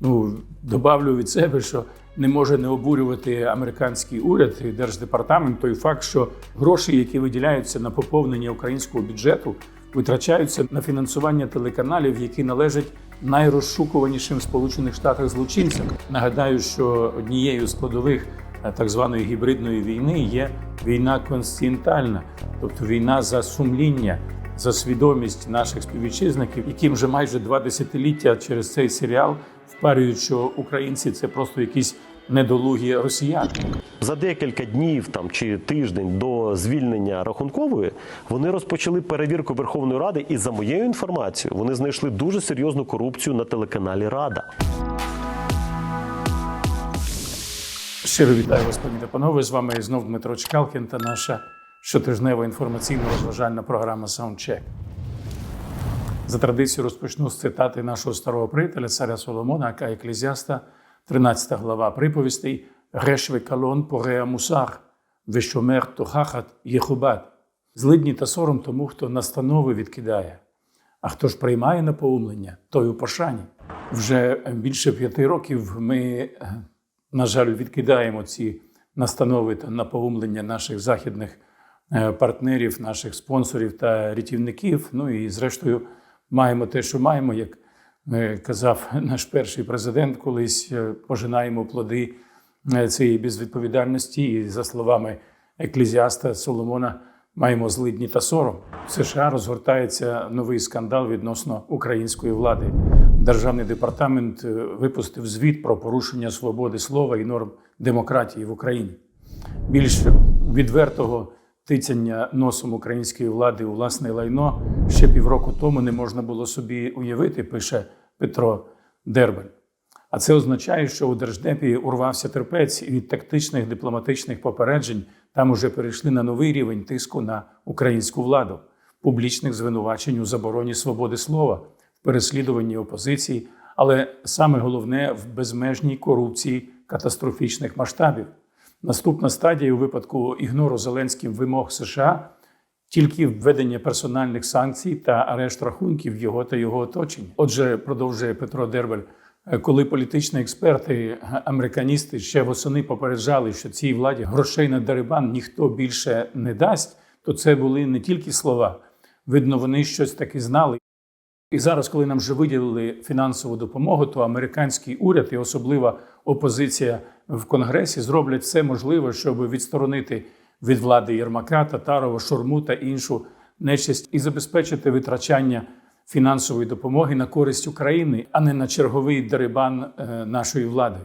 Ну, добавлю від себе, що не може не обурювати американський уряд і держдепартамент той факт, що гроші, які виділяються на поповнення українського бюджету, витрачаються на фінансування телеканалів, які належать найрозшукуванішим в Сполучених Штатах злочинцям. Нагадаю, що однією з складових е, так званої гібридної війни є війна конституціональна, тобто війна за сумління, за свідомість наших співвітчизників, яким вже майже два десятиліття через цей серіал впарюють, що українці це просто якісь недолугі росіяни. За декілька днів там чи тиждень до звільнення рахункової вони розпочали перевірку Верховної Ради, і за моєю інформацією, вони знайшли дуже серйозну корупцію на телеканалі Рада. Щиро вітаю вас, пані та панове. З вами знов Дмитро Чкалкін та наша щотижнева інформаційно-розважальна програма Soundcheck. За традицією розпочну з цитати нашого старого приятеля, царя Соломона, яка еклезіаста, 13 глава приповістей Гешве калон пореа мусар, вещомер тохахат єхубат. Злидні та сором тому, хто настанови відкидає. А хто ж приймає напоумлення, той у пошані. Вже більше п'яти років ми, е, на жаль, відкидаємо ці настанови та напоумлення наших західних партнерів, наших спонсорів та рятівників. Ну і зрештою маємо те, що маємо, як е, казав наш перший президент, колись е, пожинаємо плоди е, цієї безвідповідальності. І за словами еклезіаста Соломона, маємо злидні та сором. В США розгортається новий скандал відносно української влади. Державний департамент е, випустив звіт про порушення свободи слова і норм демократії в Україні. Більш відвертого тицяння носом української влади у власне лайно ще півроку тому не можна було собі уявити, пише Петро Дербель. А це означає, що у держдепі урвався терпець від тактичних дипломатичних попереджень там уже перейшли на новий рівень тиску на українську владу, публічних звинувачень у забороні свободи слова, в переслідуванні опозиції, але саме головне в безмежній корупції катастрофічних масштабів. Наступна стадія у випадку ігнору Зеленським вимог США тільки введення персональних санкцій та арешт рахунків його та його оточення. Отже, продовжує Петро Дербель. е, Коли політичні експерти, американісти ще восени попереджали, що цій владі грошей на дерибан ніхто більше не дасть, то це були не тільки слова. Видно, вони щось таки знали. І зараз, коли нам вже виділили фінансову допомогу, то американський уряд і особлива опозиція в Конгресі зроблять все можливе, щоб відсторонити від влади Єрмака, Татарова, Шурму та іншу нечисть і забезпечити витрачання фінансової допомоги на користь України, а не на черговий дерибан е, нашої влади.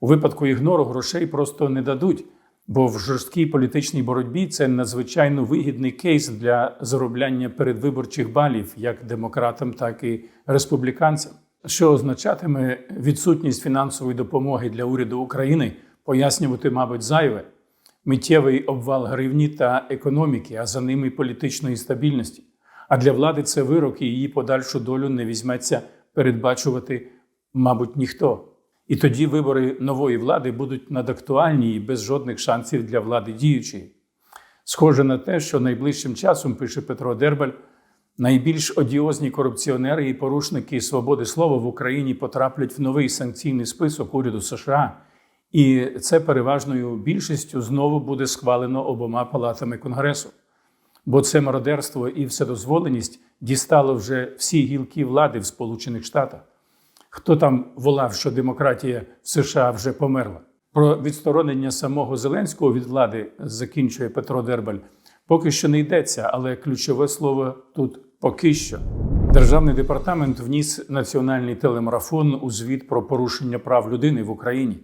У випадку ігнору грошей просто не дадуть, бо в жорсткій політичній боротьбі це надзвичайно вигідний кейс для заробляння передвиборчих балів як демократам, так і республіканцям. Що означатиме відсутність фінансової допомоги для уряду України, пояснювати, мабуть, зайве миттєвий обвал гривні та економіки, а за ними політичної стабільності. А для влади це вирок і її подальшу долю не візьметься передбачувати, мабуть, ніхто. І тоді вибори нової влади будуть надактуальні і без жодних шансів для влади діючої. Схоже на те, що найближчим часом, пише Петро Дербель, найбільш одіозні корупціонери і порушники свободи слова в Україні потраплять в новий санкційний список уряду США. І це переважною більшістю знову буде схвалено обома палатами Конгресу. Бо це мародерство і вседозволеність дістало вже всі гілки влади в Сполучених Штатах. Хто там волав, що демократія в США вже померла? Про відсторонення самого Зеленського від влади закінчує Петро Дербаль. Поки що не йдеться, але ключове слово тут поки що. Державний департамент вніс національний телемарафон у звіт про порушення прав людини в Україні.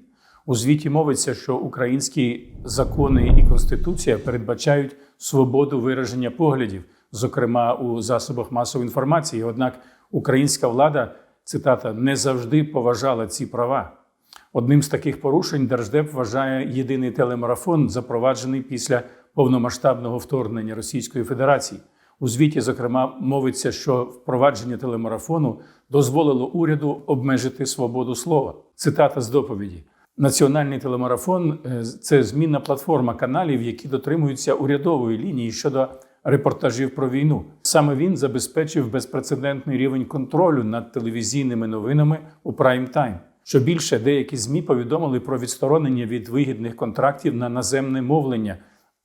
У звіті мовиться, що українські закони і конституція передбачають свободу вираження поглядів, зокрема у засобах масової інформації. Однак українська влада, цитата, не завжди поважала ці права. Одним з таких порушень Держдеп вважає єдиний телемарафон, запроваджений після повномасштабного вторгнення Російської Федерації. У звіті, зокрема, мовиться, що впровадження телемарафону дозволило уряду обмежити свободу слова. Цитата з доповіді. Національний телемарафон е, це змінна платформа каналів, які дотримуються урядової лінії щодо репортажів про війну. Саме він забезпечив безпрецедентний рівень контролю над телевізійними новинами у прайм-тайм. Що більше, деякі змі повідомили про відсторонення від вигідних контрактів на наземне мовлення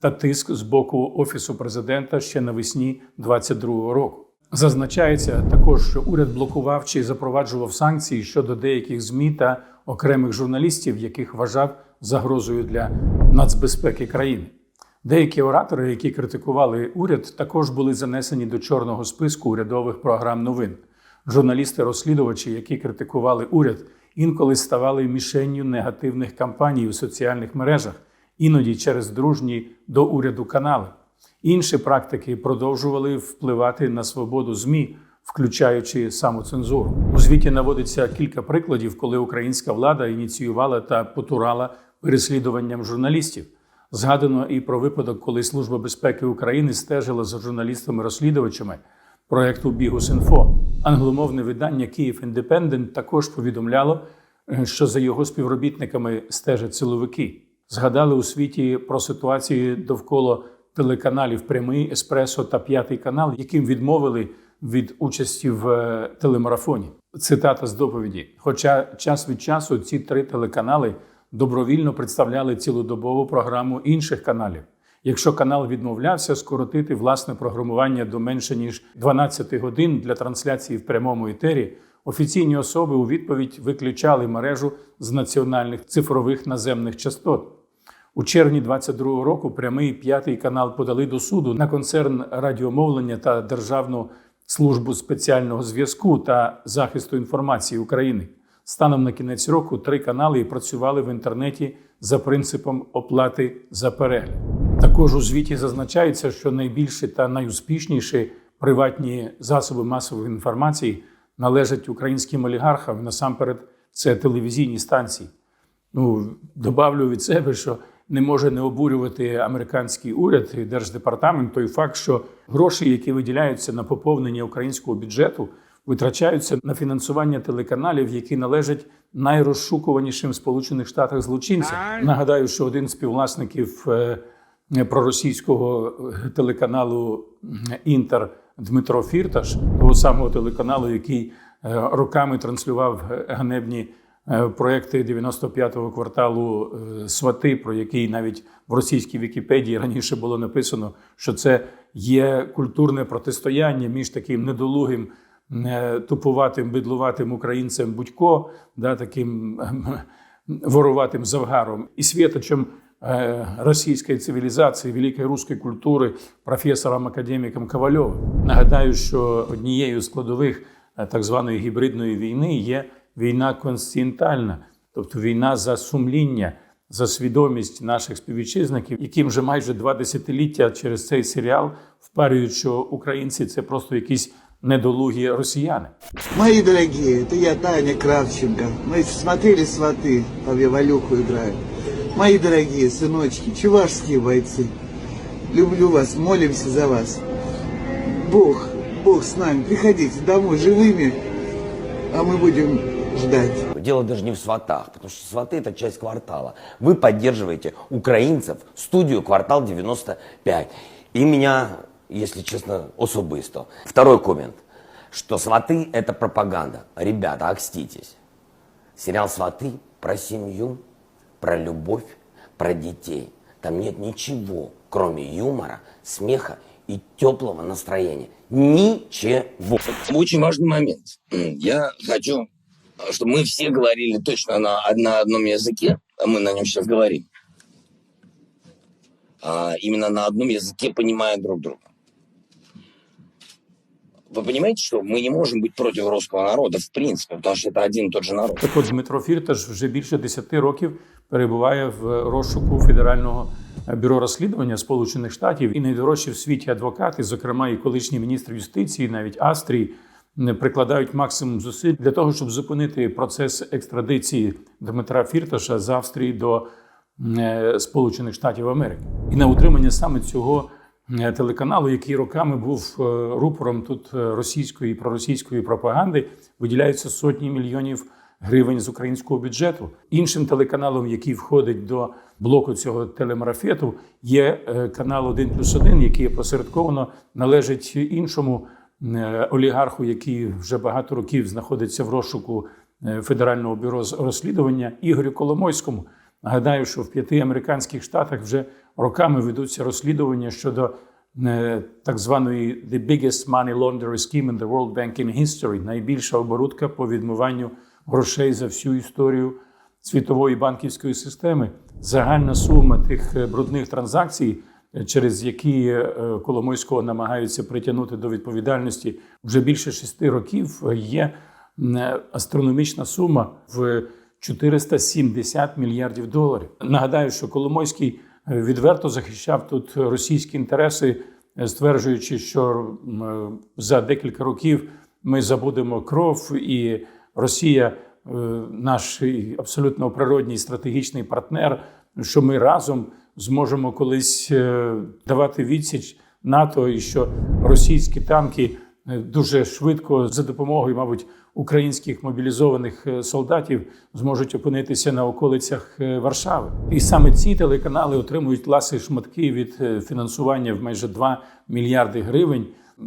та тиск з боку офісу президента ще навесні 2022 року. Зазначається також, що уряд блокував чи запроваджував санкції щодо деяких змі та окремих журналістів, яких вважав загрозою для нацбезпеки країни. Деякі оратори, які критикували уряд, також були занесені до чорного списку урядових програм новин. Журналісти-розслідувачі, які критикували уряд, інколи ставали мішенню негативних кампаній у соціальних мережах, іноді через дружні до уряду канали. Інші практики продовжували впливати на свободу ЗМІ, включаючи самоцензуру. У звіті наводиться кілька прикладів, коли українська влада ініціювала та потурала переслідуванням журналістів. Згадано і про випадок, коли Служба безпеки України стежила за журналістами-розслідувачами проекту Бігус.Інфо. Англомовне видання Київ Індепендент також повідомляло, е, що за його співробітниками стежать силовики. Згадали у світі про ситуації довкола телеканалів Прямий, Еспресо та П'ятий канал, яким відмовили від участі в е, телемарафоні. Цитата з доповіді. Хоча час від часу ці три телеканали добровільно представляли цілодобову програму інших каналів. Якщо канал відмовлявся скоротити власне програмування до менше ніж 12 годин для трансляції в прямому етері, офіційні особи у відповідь виключали мережу з національних цифрових наземних частот. У червні 22-го року прямий п'ятий канал подали до суду на концерн радіомовлення та Державну службу спеціального зв'язку та захисту інформації України. Станом на кінець року три канали працювали в інтернеті за принципом оплати за перегляд. Також у звіті зазначається, що найбільші та найуспішніші приватні засоби масової інформації належать українським олігархам. Насамперед, це телевізійні станції. Ну, добавлю від себе, що не може не обурювати американський уряд і держдепартамент той факт, що гроші, які виділяються на поповнення українського бюджету, витрачаються на фінансування телеканалів, які належать найрозшукуванішим в Сполучених Штатах злочинцям. Нагадаю, що один з співвласників е, проросійського е, телеканалу Інтер Дмитро Фірташ, того самого телеканалу, який е, роками транслював е, ганебні е, проекти 95-го кварталу е, Свати, про який навіть в російській Вікіпедії раніше було написано, що це є культурне протистояння між таким недолугим. Е, Тупуватим, бидлуватим українцем Будько, да, таким ем, вороватим завгаром і світочем э, российской цивілізації, великої руської культури, професором академіком Ковальовим. Нагадаю, що однією з складових е, так званої гібридної війни є війна конституціональна, тобто війна за сумління, за свідомість наших співвітчизників, яким вже майже два десятиліття через цей серіал впарюють, що українці це просто якісь недолугі росіяни. Мои дорогие, это я, Таня Кравченко. Мы смотрели «Сваты», там я Валюху играю. Мои дорогие сыночки, чувашские бойцы, люблю вас, молимся за вас. Бог, Бог с нами, приходите домой живыми, а мы будем ждать. Дело даже не в сватах, потому что сваты это часть квартала. Вы поддерживаете украинцев, студию «Квартал 95». И меня, если честно, особисто. Второй коммент, что сваты это пропаганда. Ребята, окститесь. Сериал «Сваты» про семью, про любовь, про детей. Там нет ничего, кроме юмора, смеха и теплого настроения. Ничего. Очень важный момент. Я хочу, чтобы мы все говорили точно на, на одном языке, а мы на нем сейчас говорим. А именно на одном языке, понимая друг друга. Вы понимаете, что мы не можем быть против русского народа, в принципе, потому что это один и тот же народ. Так от Дмитро Фірташ вже більше 10 років перебуває в розшуку Федерального бюро розслідування Сполучених Штатів і найдорожчі в світі адвокати, зокрема і колишній міністр юстиції, навіть Австрії, не прикладають максимум зусиль для того, щоб зупинити процес екстрадиції Дмитра Фірташа з Австрії до е, Сполучених Штатів Америки. І на утримання саме цього е, телеканалу, який роками був е, рупором тут е, російської проросійської пропаганди, виділяються сотні мільйонів гривень з українського бюджету. Іншим телеканалом, який входить до блоку цього телемарафету, є е, канал 1 плюс 1, який опосередковано належить іншому е, олігарху, який вже багато років знаходиться в розшуку е, Федерального бюро розслідування Ігорю Коломойському. Нагадаю, що в п'яти американських штатах вже роками ведуться розслідування щодо е, так званої «the biggest money laundering scheme in the world banking history» – найбільша оборудка по відмиванню грошей за всю історію світової банківської системи. Загальна сума тих е, брудних транзакцій, е, через які Коломойського намагаються притягнути до відповідальності вже більше шести років, є астрономічна сума в 470 мільярдів доларів. Нагадаю, що Коломойський е, відверто захищав тут російські інтереси, е, стверджуючи, що е, за декілька років ми забудемо кров, і Росія наш абсолютно природній стратегічний партнер, що ми разом зможемо колись давати відсіч НАТО, і що російські танки дуже швидко за допомогою, мабуть, українських мобілізованих е, солдатів зможуть опинитися на околицях е, Варшави. І саме ці телеканали отримують ласи шматки від е, фінансування в майже 2 мільярди гривень,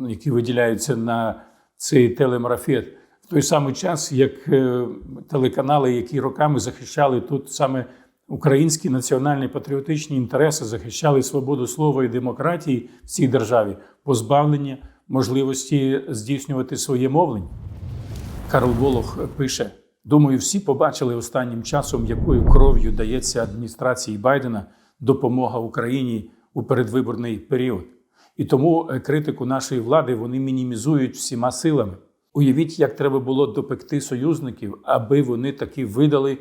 які виділяються на цей телемарафет. В той самий час, як е, телеканали, які роками захищали тут саме українські національні патріотичні інтереси, захищали свободу слова і демократії в цій державі, позбавлення можливості здійснювати своє мовлення. Карл Волох пише: думаю, всі побачили останнім часом, якою кров'ю дається адміністрації Байдена допомога Україні у передвиборний період. І тому е, критику нашої влади вони мінімізують всіма силами. Уявіть, як треба було допекти союзників, аби вони таки видали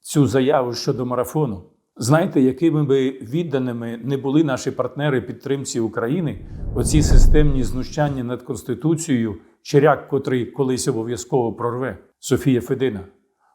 цю заяву щодо марафону. Знаєте, якими би відданими не були наші партнери підтримці України, оці системні знущання над Конституцією, черяк, котрий колись обов'язково прорве. Софія Федина.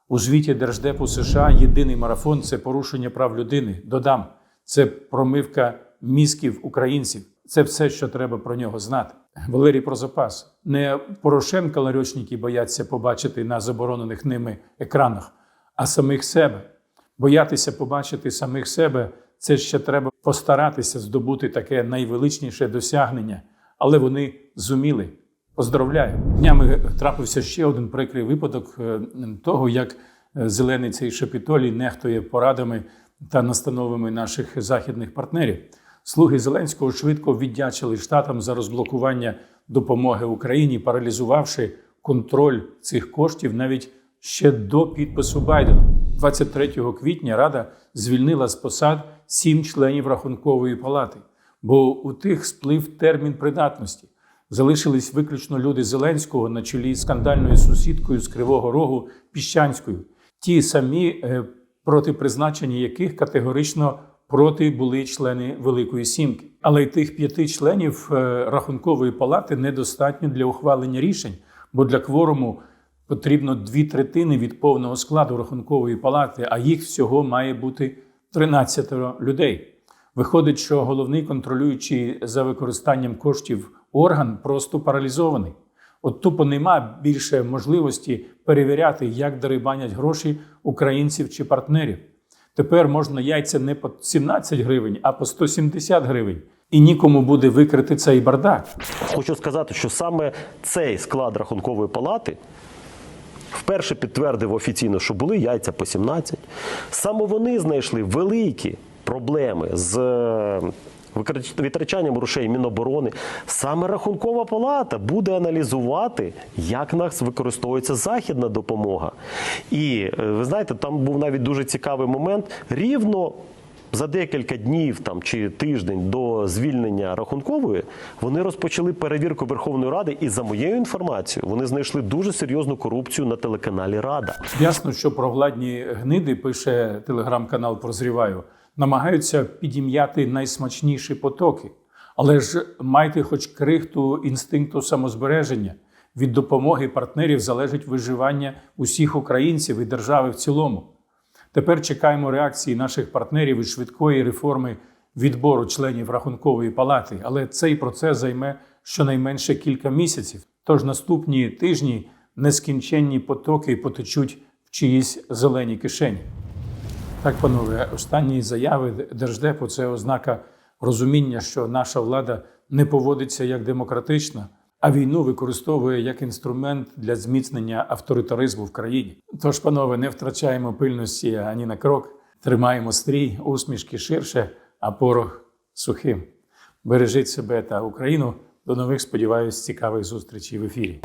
У звіті Держдепу США єдиний марафон це порушення прав людини. Додам, це промивка мізків українців. Це все, що треба про нього знати. Валерій про запас. Не Порошенка ларьочники бояться побачити на заборонених ними екранах, а самих себе. Боятися побачити самих себе це ще треба постаратися здобути таке найвеличніше досягнення, але вони зуміли. Поздравляю! Днями трапився ще один прикрий випадок е, того, як е, зелений цей шепітолій нехтує порадами та настановами наших західних партнерів. Слуги Зеленського швидко віддячили штатам за розблокування допомоги Україні, паралізувавши контроль цих коштів навіть ще до підпису Байденом. 23 квітня Рада звільнила з посад сім членів рахункової палати, бо у тих сплив термін придатності. Залишились виключно люди Зеленського на чолі скандальною сусідкою з Кривого Рогу Піщанською, ті самі, е, проти призначення яких категорично проти були члени Великої Сімки. Але й тих п'яти членів е, рахункової палати недостатньо для ухвалення рішень, бо для кворуму потрібно дві третини від повного складу рахункової палати, а їх всього має бути 13 людей. Виходить, що головний контролюючий за використанням коштів орган просто паралізований. От тупо нема більше можливості перевіряти, як дерибанять гроші українців чи партнерів. Тепер можна яйця не по 17 гривень, а по 170 гривень. І нікому буде викрити цей бардак. Хочу сказати, що саме цей склад рахункової палати вперше підтвердив офіційно, що були яйця по 17. Саме вони знайшли великі проблеми з е, витрачанням грошей Міноборони. Саме рахункова палата буде аналізувати, як нас використовується західна допомога. І е, ви знаєте, там був навіть дуже цікавий момент. Рівно за декілька днів там чи тиждень до звільнення рахункової вони розпочали перевірку Верховної Ради, і за моєю інформацією, вони знайшли дуже серйозну корупцію на телеканалі Рада. Ясно, що провладні гниди, пише телеграм-канал Прозріваю, намагаються підім'яти найсмачніші потоки. Але ж майте хоч крихту інстинкту самозбереження. Від допомоги партнерів залежить виживання усіх українців і держави в цілому. Тепер чекаємо реакції наших партнерів і швидкої реформи відбору членів рахункової палати, але цей процес займе щонайменше кілька місяців. Тож наступні тижні нескінченні потоки потечуть в чиїсь зеленій кишені. Так, панове, останні заяви Держдепу це ознака розуміння, що наша влада не поводиться як демократична, а війну використовує як інструмент для зміцнення авторитаризму в країні. Тож, панове, не втрачаємо пильності ані на крок, тримаємо стрій, усмішки ширше, а порох сухим. Бережіть себе та Україну. До нових, сподіваюсь, цікавих зустрічей в ефірі.